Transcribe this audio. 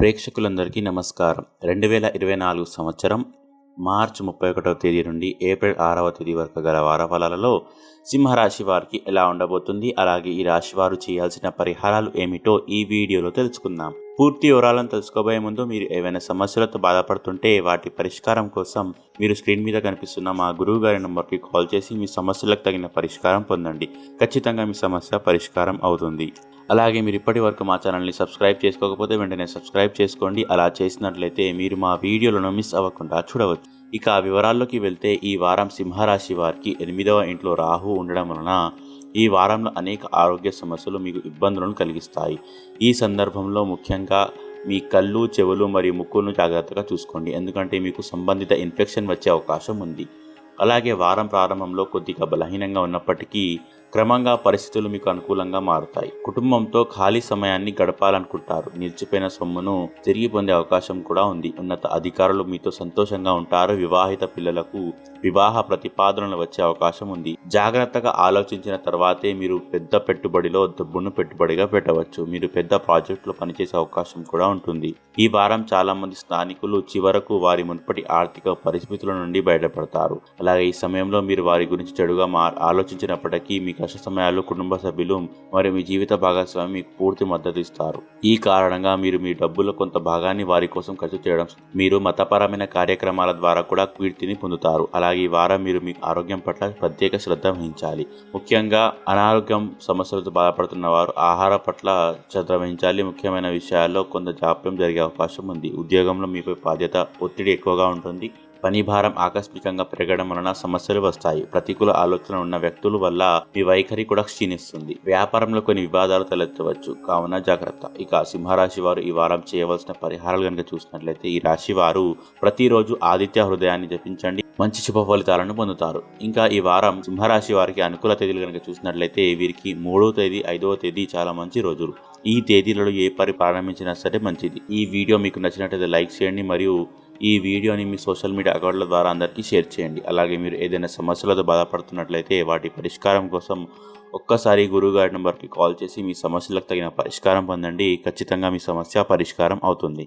ప్రేక్షకులందరికీ నమస్కారం. రెండు వేల ఇరవై నాలుగు సంవత్సరం మార్చి ముప్పై ఒకటవ తేదీ నుండి ఏప్రిల్ ఆరవ తేదీ వరకు గల వారఫలాలలో సింహరాశి వారికి ఎలా ఉండబోతుంది? అలాగే ఈ రాశి వారు చేయాల్సిన పరిహారాలు ఏమిటో ఈ వీడియోలో తెలుసుకుందాం. పూర్తి వివరాలను తెలుసుకోబోయే ముందు మీరు ఏవైనా సమస్యలతో బాధపడుతుంటే వాటి పరిష్కారం కోసం మీరు స్క్రీన్ మీద కనిపిస్తున్న మా గురువు గారి నంబర్కి కాల్ చేసి మీ సమస్యలకు తగిన పరిష్కారం పొందండి. ఖచ్చితంగా మీ సమస్య పరిష్కారం అవుతుంది. అలాగే మీరు ఇప్పటి వరకు మా ఛానల్ని సబ్స్క్రైబ్ చేసుకోకపోతే వెంటనే సబ్స్క్రైబ్ చేసుకోండి. అలా చేసినట్లయితే మీరు మా వీడియోలను మిస్ అవ్వకుండా చూడవచ్చు. ఇక ఆ వివరాల్లోకి వెళ్తే ఈ వారం సింహరాశి వారికి ఎనిమిదవ ఇంట్లో రాహు ఉండడం వలన ఈ వారంలో అనేక ఆరోగ్య సమస్యలు మీకు ఇబ్బందులను కలిగిస్తాయి. ఈ సందర్భంలో ముఖ్యంగా మీ కళ్ళు చెవులు మరియు ముక్కును జాగ్రత్తగా చూసుకోండి. ఎందుకంటే మీకు సంబంధిత ఇన్ఫెక్షన్ వచ్చే అవకాశం ఉంది. అలాగే వారం ప్రారంభంలో కొద్దిగా బలహీనంగా ఉన్నప్పటికీ క్రమంగా పరిస్థితులు మీకు అనుకూలంగా మారుతాయి. కుటుంబంతో ఖాళీ సమయాన్ని గడపాలనుకుంటారు. నిలిచిపోయిన సొమ్మును తిరిగి పొందే అవకాశం కూడా ఉంది. ఉన్నత అధికారులు మీతో సంతోషంగా ఉంటారు. వివాహిత పిల్లలకు వివాహ ప్రతిపాదనలు వచ్చే అవకాశం ఉంది. జాగ్రత్తగా ఆలోచించిన తర్వాతే మీరు పెద్ద పెట్టుబడిలో డబ్బును పెట్టుబడిగా పెట్టవచ్చు. మీరు పెద్ద ప్రాజెక్టులో పనిచేసే అవకాశం కూడా ఉంటుంది. ఈ వారం చాలా మంది స్థానికులు చివరకు వారి మునుపటి ఆర్థిక పరిస్థితుల నుండి బయటపడతారు. అలాగే ఈ సమయంలో మీరు వారి గురించి చెడుగా ఆలోచించినప్పటికీ మీకు కష్ట సమయాల్లో కుటుంబ సభ్యులు మరియు మీ జీవిత భాగస్వామి మీకు పూర్తి మద్దతు ఇస్తారు. ఈ కారణంగా మీరు మీ డబ్బుల కొంత భాగాన్ని వారి కోసం ఖర్చు చేయడం మీరు మతపరమైన కార్యక్రమాల ద్వారా కూడా కీర్తిని పొందుతారు. అలాగే ఈ వారం మీరు మీ ఆరోగ్యం పట్ల ప్రత్యేక శ్రద్ధ వహించాలి. ముఖ్యంగా అనారోగ్యం సమస్యలతో బాధపడుతున్న వారు ఆహార పట్ల శ్రద్ధ వహించాలి. ముఖ్యమైన విషయాల్లో కొంత జాప్యం జరిగే అవకాశం ఉంది. ఉద్యోగంలో మీపై బాధ్యత ఒత్తిడి ఎక్కువగా ఉంటుంది. పని భారం ఆకస్మికంగా పెరగడం వలన సమస్యలు వస్తాయి. ప్రతికూల ఆలోచన ఉన్న వ్యక్తుల వల్ల మీ వైఖరి కూడా క్షీణిస్తుంది. వ్యాపారంలో కొన్ని వివాదాలు తలెత్తవచ్చు. కావున జాగ్రత్త. ఇక సింహరాశి వారు ఈ వారం చేయవలసిన పరిహారాలు కనుక చూసినట్లయితే ఈ రాశి వారు ప్రతిరోజు ఆదిత్య హృదయాన్ని జపించండి. మంచి శుభ ఫలితాలను పొందుతారు. ఇంకా ఈ వారం సింహరాశి వారికి అనుకూల తేదీలు కనుక చూసినట్లయితే వీరికి మూడో తేదీ ఐదవ తేదీ చాలా మంచి రోజులు. ఈ తేదీలలో ఏ పని ప్రారంభించినా సరే మంచిది. ఈ వీడియో మీకు నచ్చినట్లయితే లైక్ చేయండి మరియు ఈ వీడియోని మీ సోషల్ మీడియా అకౌంట్ల ద్వారా అందరికీ షేర్ చేయండి. అలాగే మీరు ఏదైనా సమస్యలతో బాధపడుతున్నట్లయితే వాటి పరిష్కారం కోసం ఒక్కసారి గురువుగారి నెంబర్కి కాల్ చేసి మీ సమస్యలకు తగిన పరిష్కారం పొందండి. ఖచ్చితంగా మీ సమస్య పరిష్కారం అవుతుంది.